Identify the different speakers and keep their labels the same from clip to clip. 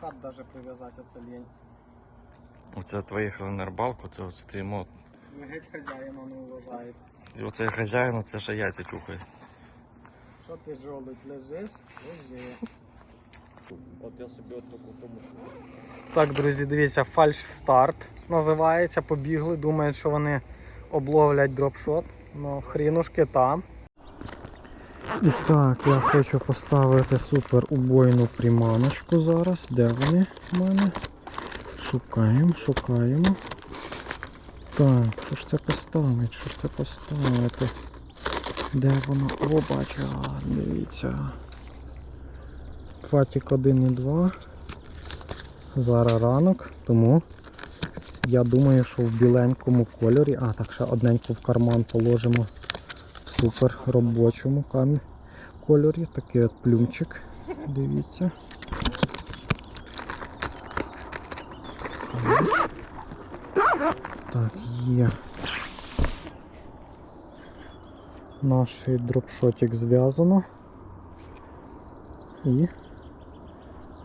Speaker 1: кат даже прив'язати, оце лінь.
Speaker 2: Оце поїхали на рибалку, це от стоїмо.
Speaker 1: Ви геть хазяїна не вважаєте.
Speaker 2: І оце хазяїн, оце ще яйця чухає.
Speaker 1: Що ти жолудь, лежиш? Лежи.
Speaker 2: От я собі от таку суму.
Speaker 1: Так, друзі, дивіться, фальш старт називається. Побігли, думають, що вони обловлять дропшот. Ну, хрінушки там. І так, я хочу поставити супер убойну приманочку зараз. Де вони в мене? Шукаємо, шукаємо. Так, що ж це поставити? Що ж це поставити? Де воно? О, бачу, дивіться. Фатік 1 і 2. Зараз ранок, тому я думаю, що в біленькому кольорі, а так ще одненьку в карман положимо супер робочому камі кольорі. Такий от плюмчик. Дивіться. Так, є. Наш дропшотик зв'язано. І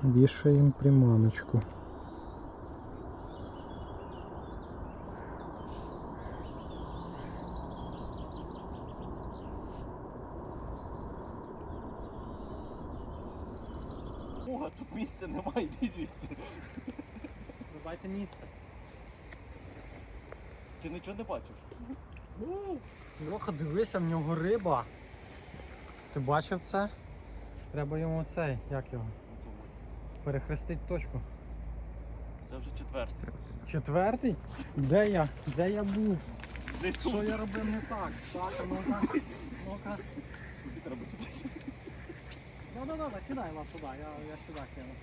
Speaker 1: вішаємо приманочку.
Speaker 2: Ого, тут місця немає, йди звідси.
Speaker 1: Дайте місце.
Speaker 2: Ти нічого не бачиш?
Speaker 1: Льоха, дивися, в нього риба. Ти бачив це? Треба йому цей, як його? Перехрестить точку.
Speaker 2: Це вже четвертий.
Speaker 1: Четвертий? Де я? Де я був? Що я робив не так? Так, ну-ка. Ну-ка.
Speaker 2: Тобі треба туди.
Speaker 1: Да-да-да, кидай вас туди, я, я сюди кину.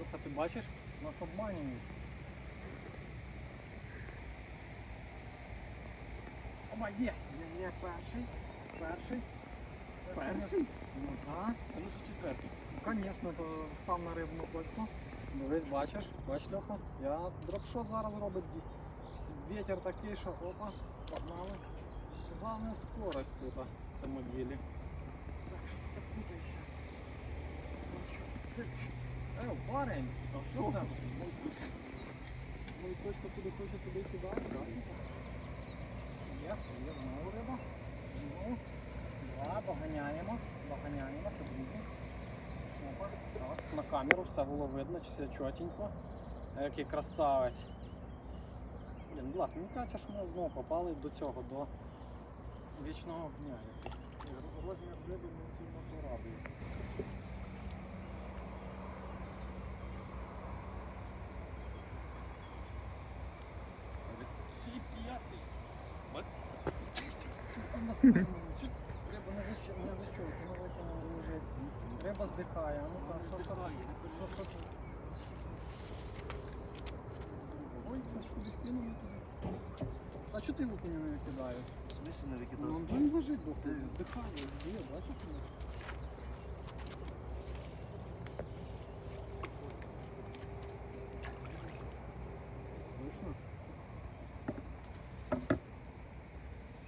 Speaker 1: Льоха, ти бачиш? Нас обманюють. Оба, є! Є, є, перший. Перший.
Speaker 2: Перший?
Speaker 1: Ну так.
Speaker 2: Ну це четвертий.
Speaker 1: Звісно, то став на рибну точку. Дивись, бачиш, бач, Льоха, я дропшот зараз робить. Вітер такий, що опа, погнали. Головне скорость тут в цьому ділі. Так, що ти так путаєшся? Ну, що ти- Е, парень,
Speaker 2: А
Speaker 1: що
Speaker 2: що?
Speaker 1: це? Мою туди хоче, туди і кидає, так? Є, є знову риба. Ну, два, доганяємо, доганяємо, це другий. Опа, так, на камеру все було видно, чи все чотенько. Який красавець. Блін, Влад, мені кажеться, що ми знову попали до цього, до вічного огня. Розмір риби не сильно то радує.
Speaker 2: Всі п'ятий.
Speaker 1: Риба не защ- не защолкана, не витягнула лежить. Риба здихає, ну так, що що що що що Ой, ж кудись туди. А чого ти окуня не кидаєш?
Speaker 2: Смисл не
Speaker 1: Ну, він лежить, бо здихає, є, бачиш? мене?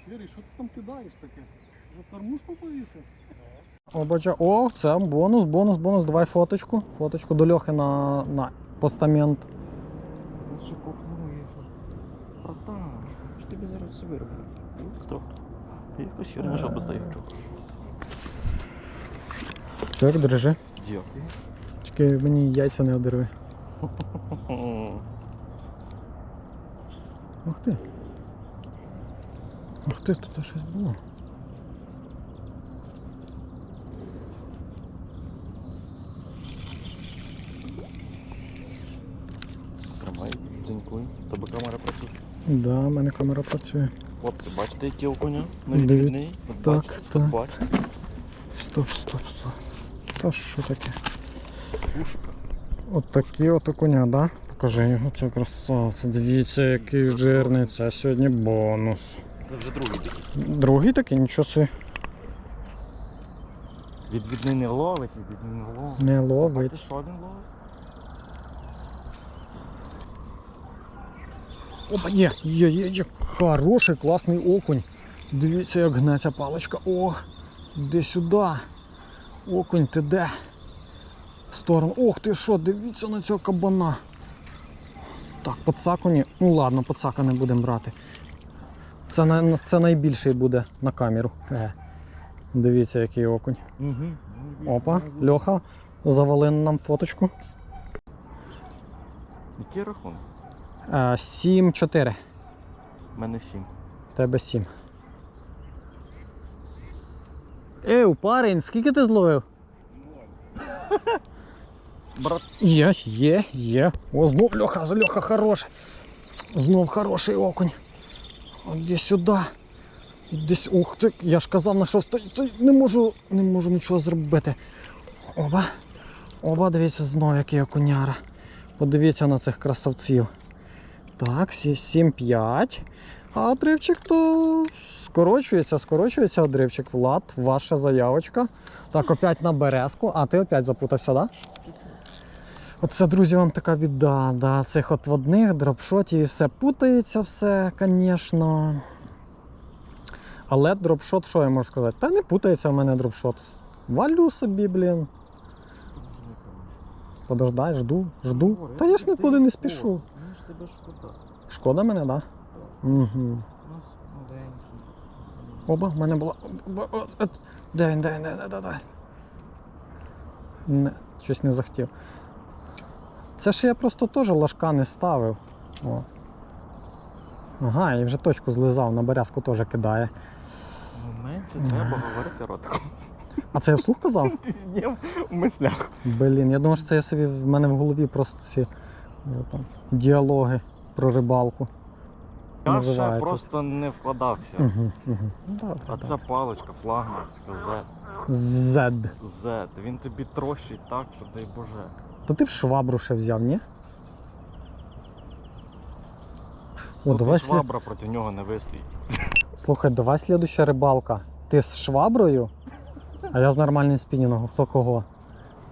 Speaker 1: Сірий, що ти там кидаєш таке? Вже кормушку повісив? О, бача, о, це бонус, бонус, бонус. Давай фоточку. Фоточку до Льохи на, на постамент.
Speaker 2: Ще кофнує, що. Братан, що тобі зараз все вироблю? Хто? Якось херня, що достаю.
Speaker 1: Так, держи.
Speaker 2: Дякую.
Speaker 1: Тільки мені яйця не одерви. Ух ти. Ух ти, тут щось було.
Speaker 2: Тримай, дзенькуй. Тобі камера працює.
Speaker 1: Да, в мене камера працює.
Speaker 2: Хлопці, бачите, які окуня?
Speaker 1: Диві-
Speaker 2: Невідвідний. От
Speaker 1: так,
Speaker 2: бачите,
Speaker 1: так.
Speaker 2: Бачите?
Speaker 1: Стоп, стоп, стоп. Та що таке?
Speaker 2: Пушок.
Speaker 1: От такі от окуня, да? Покажи його, це красавце. Дивіться, який жирний. Це сьогодні бонус.
Speaker 2: Це вже другий такий.
Speaker 1: Другий такий, нічого собі
Speaker 2: Відвідний не ловить, відвідний не ловить.
Speaker 1: не ловить.
Speaker 2: що один ловить?
Speaker 1: Опа, є, є, є, є. Хороший, класний окунь. Дивіться, як гнеться паличка. О, де сюди. Окунь, ти де? в сторону. Ох ти що, дивіться на цього кабана. Так, подсаку ні. Ну ладно, подсака не будемо брати. Це, на- це найбільший буде на камеру. Е. Дивіться, який окунь.
Speaker 2: Угу.
Speaker 1: Опа, Льоха, завали нам фоточку.
Speaker 2: Який рахунок?
Speaker 1: Е, 7-4.
Speaker 2: У мене сім.
Speaker 1: В тебе 7. Ей, парень, скільки ти зловив?
Speaker 2: Брат,
Speaker 1: Є, є, є. О, знов Льоха, Льоха хороший. Знов хороший окунь. Іди сюди. Сюди. Ух ти, я ж казав, на що стой, не можу, не можу нічого зробити. Оба. Оба, дивіться, знов який окуняра. Подивіться на цих красавців. Так, 7-5. А отривчик то скорочується, скорочується отривчик. Влад, ваша заявочка. Так, опять на березку. А, ти опять запутався, так? Да? Оце, друзі, вам така біда. Да. Цих от водних дропшотів і все путається, все, звісно. Але дропшот, що я можу сказати? Та не путається в мене дропшот. Валю собі, блін. Подождай, жду, жду. Та я ж нікуди не спішу.
Speaker 2: Тебе шкода.
Speaker 1: Шкода мене, так? Да? Угу. Оба, в мене була. Він, де він, де, де. Не, щось не захотів. Це ж я просто теж ложка не ставив. О. Ага, і вже точку злизав, на березку теж кидає.
Speaker 2: Ну, менше треба говорити ротиком.
Speaker 1: А це я вслух казав?
Speaker 2: Ні, в мислях.
Speaker 1: Блін, я думав, що це я собі в мене в голові просто ці діалоги про рибалку.
Speaker 2: Я ще
Speaker 1: Називається.
Speaker 2: просто не вкладався.
Speaker 1: Угу, угу. Добре,
Speaker 2: А
Speaker 1: добре.
Speaker 2: це паличка, флагманська, Z.
Speaker 1: Зед.
Speaker 2: Z. Він тобі трощить так, що дай Боже.
Speaker 1: То ти б швабру ще взяв, ні? О,
Speaker 2: Тут
Speaker 1: давай
Speaker 2: і
Speaker 1: слід...
Speaker 2: швабра проти нього не вистоїть.
Speaker 1: Слухай, давай слідуща рибалка. Ти з шваброю, а я з нормальним спінінгом. Хто кого?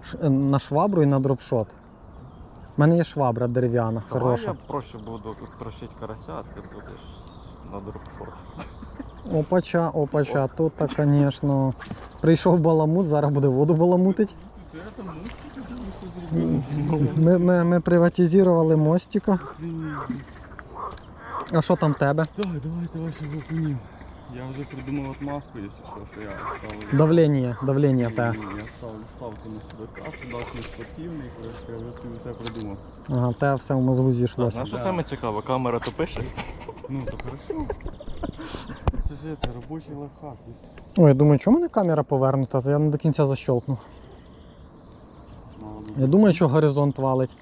Speaker 1: Ш- е, На швабру і на дропшот. У мене є швабра дерев'яна,
Speaker 2: Давай
Speaker 1: хороша.
Speaker 2: я проще буду трощити карася, а ти будеш на дропшот.
Speaker 1: Опача, опача, тут, так, звісно. Прийшов баламут, зараз буде воду баламутить. Ми, ми, ми приватизували мостика. А що там в тебе?
Speaker 3: Давай, давайте ваших окунів. Я вже придумав отмазку, якщо що, що я ставлю.
Speaker 1: Давлення, давлення тебе.
Speaker 3: Ні, Я ставлю ставку на судака, судак не спортивний, коротше, я вже собі все придумав.
Speaker 1: Ага, в тебе все в мозгу зійшлося.
Speaker 2: знаєш, що
Speaker 3: Да.
Speaker 2: саме цікаве, камера то пише.
Speaker 3: Ну, то хорошо. Це ж це робочий лайфхак.
Speaker 1: Ой, я думаю, чому мене камера повернута, то я не до кінця защелкнув.
Speaker 3: Мало
Speaker 1: Я думаю, що горизонт валить.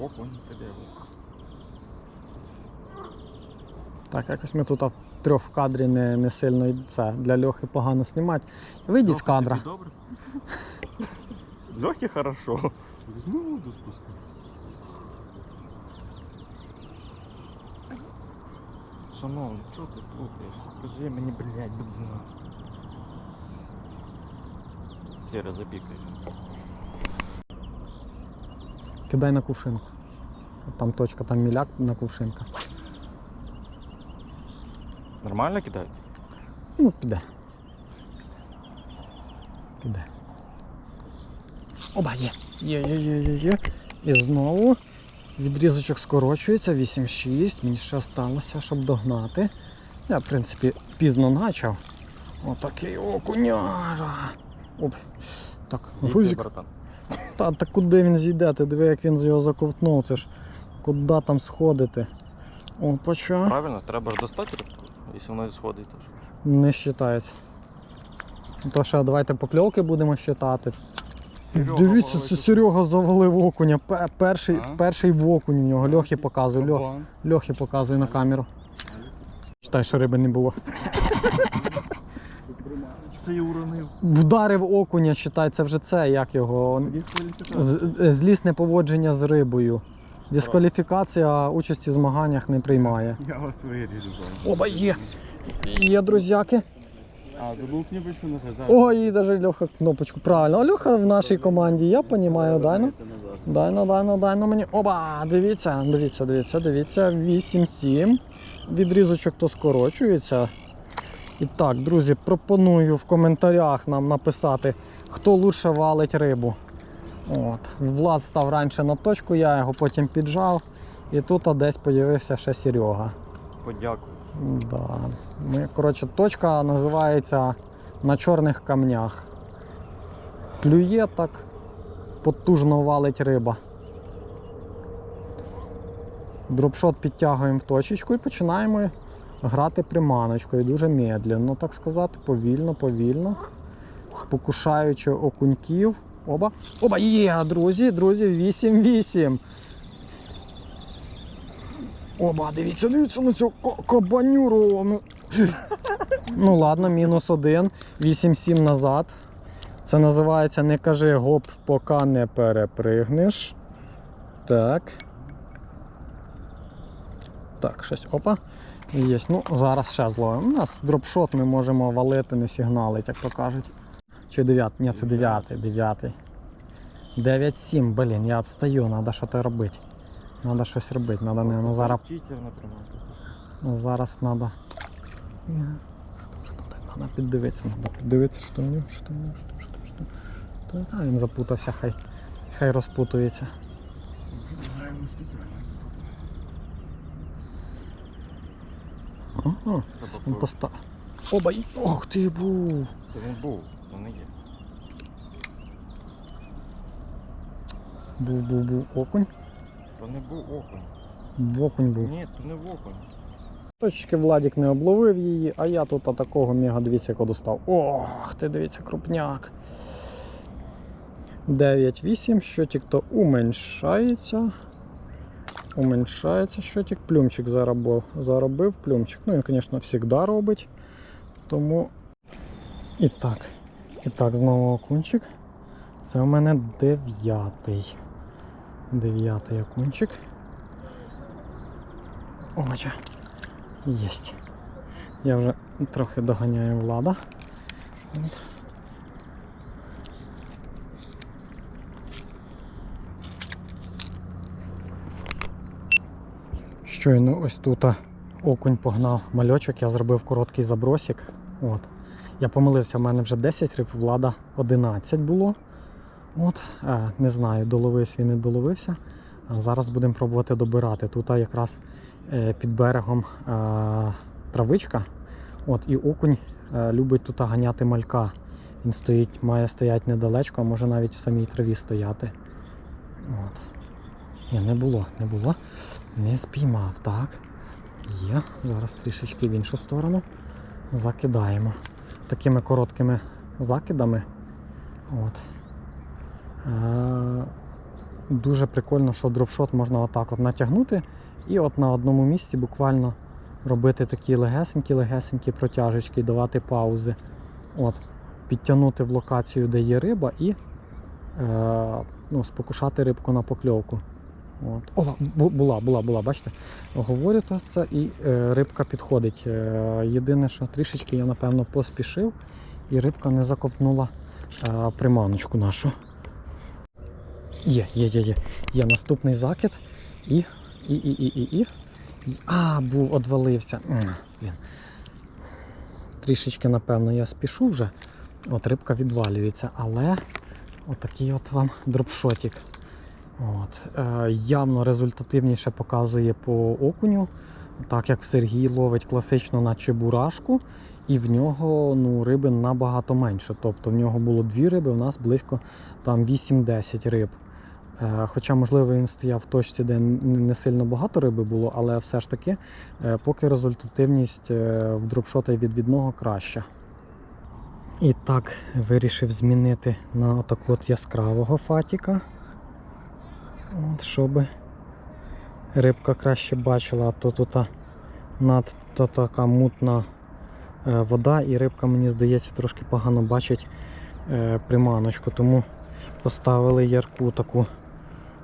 Speaker 3: Окунь, іде.
Speaker 1: Так, якось ми тут в трьох в кадрі не, не сильно це для Льохи погано знімати. Вийдіть з кадра.
Speaker 3: Добре?
Speaker 2: Льохи хорошо.
Speaker 3: Візьми воду спускай.
Speaker 2: Шановний, чого ти плутаєшся? Скажи мені, блядь, будь ласка. Сіре, запікай.
Speaker 1: Кидай на кувшинку. Там точка, там міляк на кувшинка.
Speaker 2: Нормально кидають?
Speaker 1: Ну, піде. Піде. Оба, є. Є, є, є, є, є. І знову відрізочок скорочується, 8-6. Мені ще залишилося, щоб догнати. Я, в принципі, пізно почав. Отакий окуняра. Оп. Так,
Speaker 2: Зійди,
Speaker 1: грузик. Та, та куди він зійде? Ти диви, як він з його заковтнув. Це ж куди там сходити? Опача.
Speaker 2: Правильно, треба ж достати рибку, якщо воно сходить, то ж.
Speaker 1: Не вважається. То що, давайте покльовки будемо вважати.
Speaker 3: Серега
Speaker 1: Дивіться, це. Серега завалив окуня. Пе- Перший,
Speaker 3: А?
Speaker 1: перший в окунь у нього. Льохи показує. Льох. Льохи показує на камеру. Читай, що риби не було.
Speaker 2: Це я уронив.
Speaker 1: Вдарив окуня, читай, це вже це, як його. З- е, Злісне поводження з рибою. Дискваліфікація участі в змаганнях не приймає.
Speaker 3: Я вас виріжу.
Speaker 1: Оба є. Є друзяки.
Speaker 3: А, забув кнопочку нажати.
Speaker 1: Ой, і навіть Льоха кнопочку. Правильно. А Льоха в нашій команді, я розумію, дай ну. Дай ну, дай ну, дай ну мені. Оба! Дивіться, дивіться, дивіться, дивіться. 8-7. Відрізочок то скорочується. І так, друзі, пропоную в коментарях нам написати, хто лучше валить рибу. От. Влад став раніше на точку, я його потім піджав. І тут десь з'явився ще Серега.
Speaker 2: Подякую.
Speaker 1: Да. Ми, коротше, точка називається на чорних камнях. Клює так, потужно валить риба. Дропшот підтягуємо в точечку і починаємо грати приманочкою. Дуже медленно, так сказати, повільно, повільно. Спокушаючи окуньків. Оба. Оба! Є, друзі, друзі, 8-8. Оба, дивіться, дивіться на цю кабанюру. Ну, ну ладно, мінус один. 8-7 назад. Це називається не кажи гоп, поки не перепригнеш. Так. Так, щось опа. Є. Ну, зараз ще зловимо. У нас дропшот ми можемо валити, не сигналить, як то кажуть. Чи 9? Ні, це 9. 9. 9-7, блін, я відстаю, треба щось робити. Треба щось робити. Надо не, ну, зараз
Speaker 2: Читер на.
Speaker 1: Ну, зараз треба. Треба піддивитися, треба піддивитися, що в нього, що в нього, що, що, що. Та, а, він запутався, хай, хай розпутується. Ага, він поста... Оба, ох ти був!
Speaker 2: Він був, то не є.
Speaker 1: Був, був, був окунь.
Speaker 2: То не був окунь.
Speaker 1: В окунь був.
Speaker 2: Ні, то не в окунь.
Speaker 1: Точки Владік не обловив її, а я тут такого мега дивіться, якого достав. Ох, ти дивіться, крупняк. 9-8, щотик то уменьшається. Уменьшається щотик. Плюмчик заробив, заробив плюмчик. Ну він, звісно, завжди робить. Тому. І так. І так, знову окунчик. Це у мене дев'ятий. Дев'ятий окунчик. Отже. Єсть. Я вже трохи доганяю влада. От. Щойно ось тут окунь погнав мальочок, я зробив короткий забросик. От. Я помилився, в мене вже 10 риб, влада 11 було. От, е, не знаю, доловився він не доловився. Зараз будемо пробувати добирати. Тут якраз е, під берегом е, травичка. От, і окунь любить тут ганяти малька. Він стоїть, має стояти недалечко, а може навіть в самій траві стояти. От. Ні, не було, не було. Не спіймав, так. Є. Зараз трішечки в іншу сторону. Закидаємо. Такими короткими закидами. От. Е, дуже прикольно, що дропшот можна отак от натягнути і от на одному місці буквально робити такі легесенькі-легесенькі протяжечки, давати паузи. От, підтягнути в локацію, де є риба, і е, ну, спокушати рибку на покльовку. От. О, була, була, була, бачите? Говорю то це і е, рибка підходить. Е, єдине, що трішечки я напевно поспішив, і рибка не заковтнула е, приманочку нашу. Є, є, є, є. Є наступний закид. І, і, і, і, і, і. А, був, одвалився. Блін. Трішечки, напевно, я спішу вже. От рибка відвалюється, але отакий от вам дропшотик. От. Е, явно результативніше показує по окуню, так як Сергій ловить класично на чебурашку, і в нього ну, риби набагато менше. Тобто в нього було дві риби, у нас близько там 8-10 риб. Е, Хоча, можливо, він стояв в точці, де не сильно багато риби було, але все ж таки, е, поки результативність в дропшота і відвідного краща. І так, вирішив змінити на таку от яскравого фатіка. От, щоб рибка краще бачила, а то тут надто така мутна е, вода, і рибка, мені здається, трошки погано бачить е, приманочку, тому поставили ярку таку.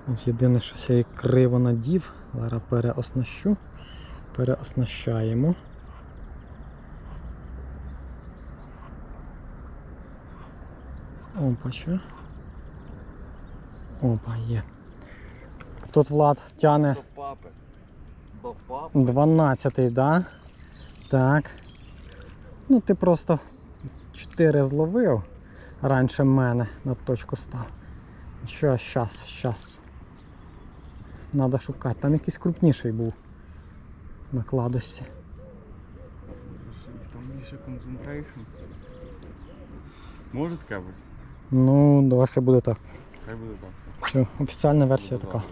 Speaker 1: От єдине, що я її криво надів. Зараз переоснащу. Переоснащаємо. Опа, що? Опа, є. Тут Влад тяне
Speaker 2: До папи. До папи.
Speaker 1: 12-й, да? Так. Ну, ти просто 4 зловив раніше мене на точку став. Що, щас, щас. Надо шукати. Там якийсь крупніший був на кладочці.
Speaker 3: Там більше концентрейшн. Може таке бути?
Speaker 1: Ну, давай хай буде так.
Speaker 3: Хай буде так.
Speaker 1: Все, офіціальна версія така.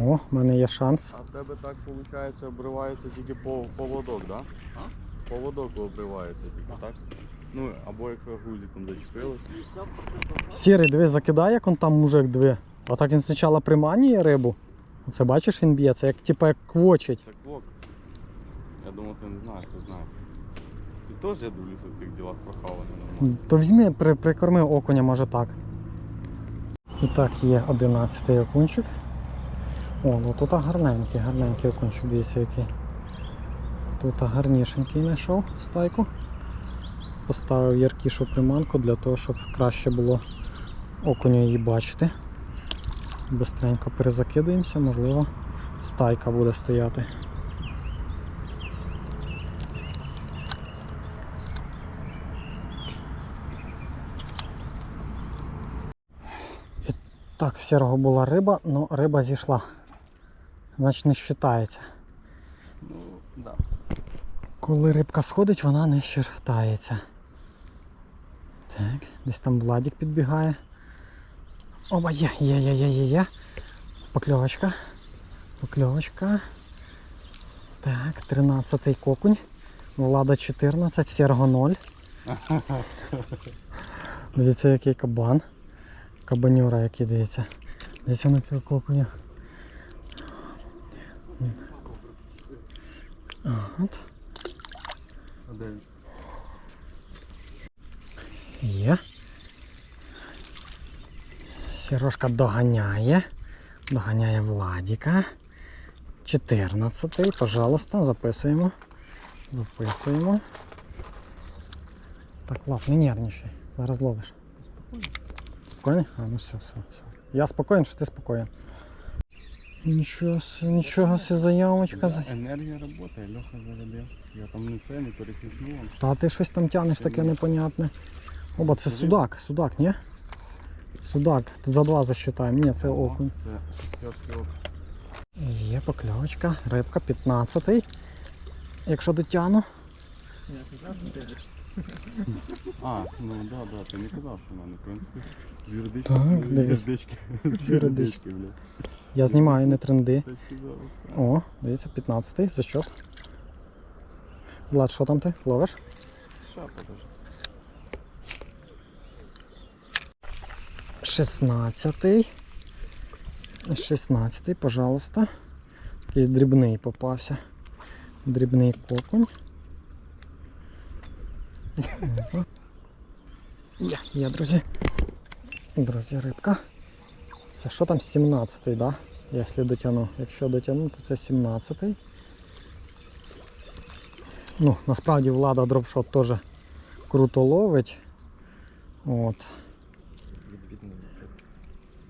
Speaker 1: О, в мене є шанс.
Speaker 3: А в тебе так виходить, обривається тільки поводок, так? Да? Поводок обривається тільки, так? Ну, або якщо гузиком зачепилося.
Speaker 1: Сірий, диви, закидає, як он там мужик диви. А так він спочатку приманює рибу. Оце бачиш, він б'ється, як типа як квочить.
Speaker 3: Це клок. Я думав, ти не знаєш, ти знаєш. Ти теж я дивлюся в цих ділах прохаваний нормально.
Speaker 1: То візьми, при, прикорми окуня, може так. І так, є 11 окунчик. О, ну тут гарненький, гарненький окунчик, дивіться який. Тут гарнішенький знайшов стайку. Поставив яркішу приманку для того, щоб краще було окуню її бачити. Бистренько перезакидаємося, можливо, стайка буде стояти. Так, в сірого була риба, але риба зійшла. Значить не вважається.
Speaker 3: Ну, да.
Speaker 1: Коли рибка сходить, вона не вважається. Так, десь там Владик підбігає. Оба, є, є, є, є, є, є. Покльовочка. Покльовочка. Так, 13-й кокунь. Влада 14, сірого 0. Дивіться, який кабан. Кабанюра, який дивіться. Дивіться на цього кокуня. От. Є. Сірошка доганяє. Доганяє Владіка. 14-й, пожалуйста, записуємо. Записуємо. Так, Влад, не нервничай. Зараз ловиш. Спокійно? А, ну все, все, все. Я спокоен, що ти спокоен. Нічого, нічого си заявочка. за-
Speaker 3: Енергія роботи, Льоха заробив. Я там не це, не перехиснув.
Speaker 1: Та ти щось там тянеш таке непонятне. Оба, це судак, судак, ні? Судак, за два засчитаємо. Ні, це окунь.
Speaker 3: Це шахтерський окунь.
Speaker 1: Є покльовочка, рибка 15 Якщо дотягну.
Speaker 3: А, ну да, да, ти не казав, що в мене, в принципі, з юридички.
Speaker 1: Так,
Speaker 3: з
Speaker 1: дивись.
Speaker 3: юридички. З
Speaker 1: З юридички.
Speaker 3: юридички, блядь.
Speaker 1: Я знімаю, не тренди.
Speaker 3: Ти.
Speaker 1: О, дивіться, 15 за счет. Влад, що там ти? Ловиш?
Speaker 3: Шапа теж.
Speaker 1: 16 16 пожалуйста. Якийсь дрібний попався. Дрібний коконь. Опа. Є, друзі. Друзі, рибка. Це що там 17-й, да? Якщо дотягну. Якщо дотягну, то це 17-й. Ну, насправді влада дропшот теж круто ловить. От.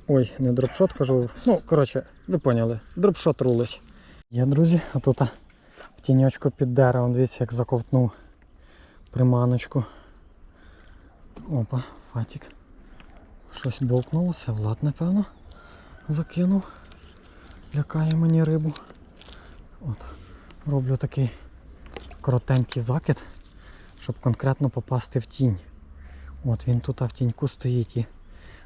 Speaker 1: Ой, не дропшот кажу. Ну, коротше, ви поняли. Дропшот рулить. Є, друзі, а тут в тіньочку під деревом, дивіться, як заковтнув приманочку. Опа, фатік. Щось бовкнуло, це Влад, напевно, закинув. Лякає мені рибу. От, роблю такий коротенький закид, щоб конкретно попасти в тінь. От він тут а, в тіньку стоїть і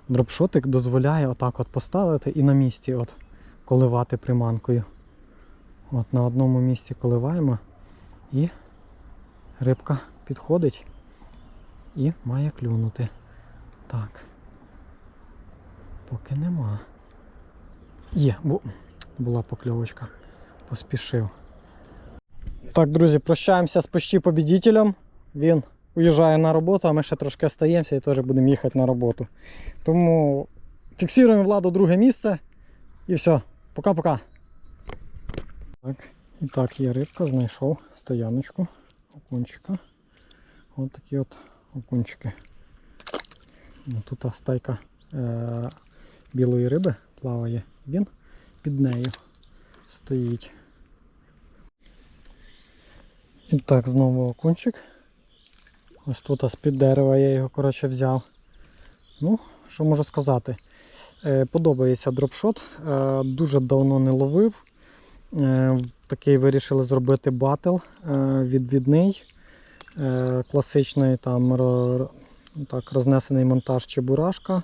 Speaker 1: дропшотик дозволяє отак от поставити і на місці от коливати приманкою. От на одному місці коливаємо і рибка підходить і має клюнути. Так. Поки нема. Є, бу... була покльовочка. Поспішив. Так, друзі, прощаємося з почти побідітелем. Він уїжджає на роботу, а ми ще трошки остаємося і теж будемо їхати на роботу. Тому фіксуємо владу друге місце. І все. Пока-пока. Так, і так, є рибка, знайшов стояночку окунчика. Ось такі от окунчики. Тут стайка е- білої риби плаває. Він під нею. стоїть. І так, знову окунчик. Ось тут з-під дерева я його коротше взяв. Ну, що можу сказати? Е, подобається дропшот. Е, дуже давно не ловив. Е, такий вирішили зробити батл е, відвідний. Е, класичний там так, рознесений монтаж чебурашка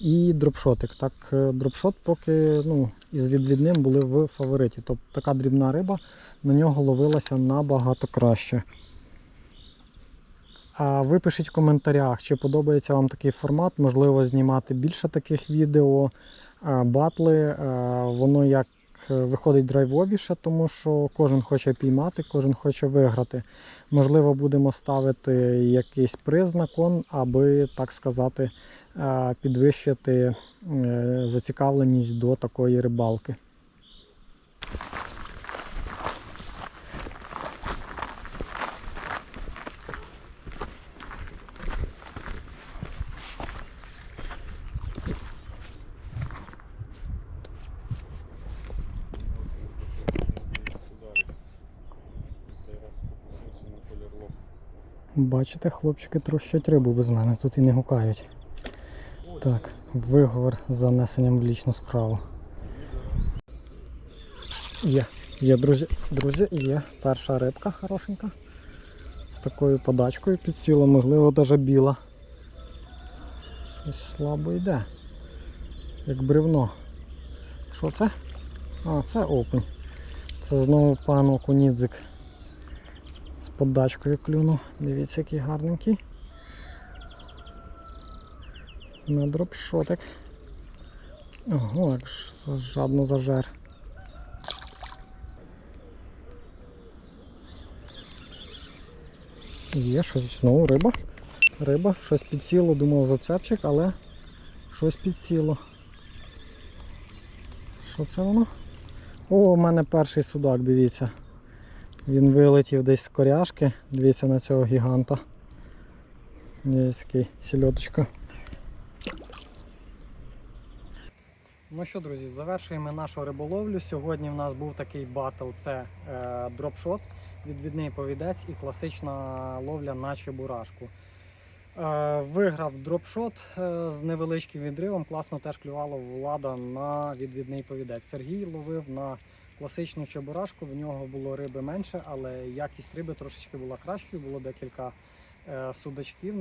Speaker 1: і дропшотик. Так, е, дропшот поки ну, із відвідним були в фавориті. Тобто така дрібна риба на нього ловилася набагато краще. А ви пишіть в коментарях, чи подобається вам такий формат, можливо, знімати більше таких відео, батли. Воно як е, виходить драйвовіше, тому що кожен хоче піймати, кожен хоче виграти. Можливо, будемо ставити якийсь приз аби, так сказати, е, підвищити е, зацікавленість до такої рибалки. Бачите, хлопчики трощать рибу без мене, тут і не гукають. Так, виговор з занесенням в лічну справу. Є, є, друзі, друзі, є перша рибка хорошенька. З такою подачкою підсіла, можливо, навіть біла. Щось слабо йде. Як бревно. Що це? А, це окунь. Це знову пан Окунідзик подачкою клюнув. Дивіться, який гарненький. На дропшотик. Ого, як ж жадно зажер. Є щось знову риба. Риба, щось підсіло, думав зацепчик, але щось підсіло. Що це воно? О, у мене перший судак, дивіться. Він вилетів десь з коряшки. Дивіться на цього гіганта. Є сільоточка. Ну що, друзі, завершуємо нашу риболовлю. Сьогодні в нас був такий батл: це е, дропшот, відвідний повідець і класична ловля на чебурашку. Е, виграв дропшот е, з невеличким відривом. Класно теж клювало влада на відвідний повідець. Сергій ловив на класичну чебурашку. В нього було риби менше, але якість риби трошечки була кращою. Було декілька е, судачків.